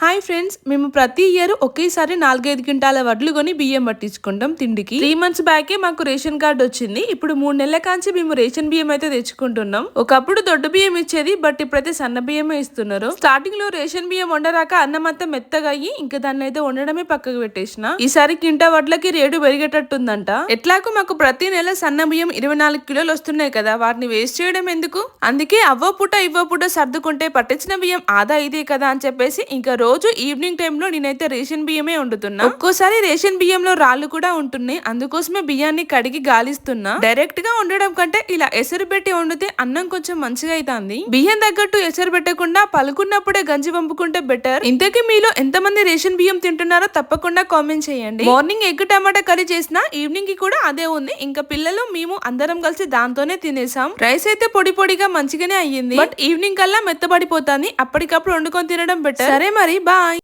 Hi friends మేము ప్రతి year ఒకేసారి నాలుగైదు క్వింటాల వడ్లు కొని బియ్యం పట్టించుకుంటాం తిండికి. త్రీ మంత్స్ బ్యాకే మాకు రేషన్ కార్డు వచ్చింది. ఇప్పుడు మూడు నెలల కాంచి మేము రేషన్ బియ్యం అయితే తెచ్చుకుంటున్నాం. ఒకప్పుడు దొడ్డు బియ్యం ఇచ్చేది బట్ ఇప్పుడైతే సన్న బియ్యమే ఇస్తున్నారు. స్టార్టింగ్లో రేషన్ బియ్యం వండరాక అన్నం అంతా మెత్తగా అయ్యి ఇంకా దాన్ని అయితే వండడమే పక్కకు పెట్టేసిన. ఈసారి క్వింటా వడ్లకి రేటు పెరిగేటట్టుందంట. ఎట్లాగో మాకు ప్రతి నెల సన్న బియ్యం ఇరవై నాలుగు కిలోలు వస్తున్నాయి కదా వాటిని వేస్ట్ చేయడం ఎందుకు? అందుకే అవ్వ పూట ఇవ్వ పూట సర్దుకుంటే పట్టించిన బియ్యం ఆదా ఇదే కదా అని చెప్పేసి ఇంకా రోజు ఈవినింగ్ టైంలో నేనైతే రేషన్ బియ్యమే వండుతున్నా. ఒక్కోసారి రేషన్ బియ్యంలో రాళ్ళు కూడా ఉంటున్నాయి. అందుకోసమే బియ్యాన్ని కడిగి గాలిస్తున్నా. డైరెక్ట్గా వండడం కంటే ఇలా ఎసరు పెట్టి వండితే అన్నం కొంచెం మంచిగా అవుతుంది బియ్యం తగ్గట్టు ఎసరు పెట్టకుండా పలుకున్నప్పుడే గంజి పంపుకుంటే బెటర్ ఇంతకీ మీలో ఎంతమంది రేషన్ బియ్యం తింటున్నారో తప్పకుండా కామెంట్ చేయండి. మార్నింగ్ ఎగ్ టమాటా కర్రీ చేసిన ఈవినింగ్కి కూడా అదే ఉంది. ఇంకా పిల్లలు మేము అందరం కలిసి దాంతోనే తినేసాం. రైస్ అయితే పొడి పొడిగా మంచిగానే అయ్యింది. బట్ ఈవినింగ్ కల్లా మెత్తబడిపోతుంది. అప్పటికప్పుడు వండుకొని తినడం బెటర్ సరే మరి Bye-bye!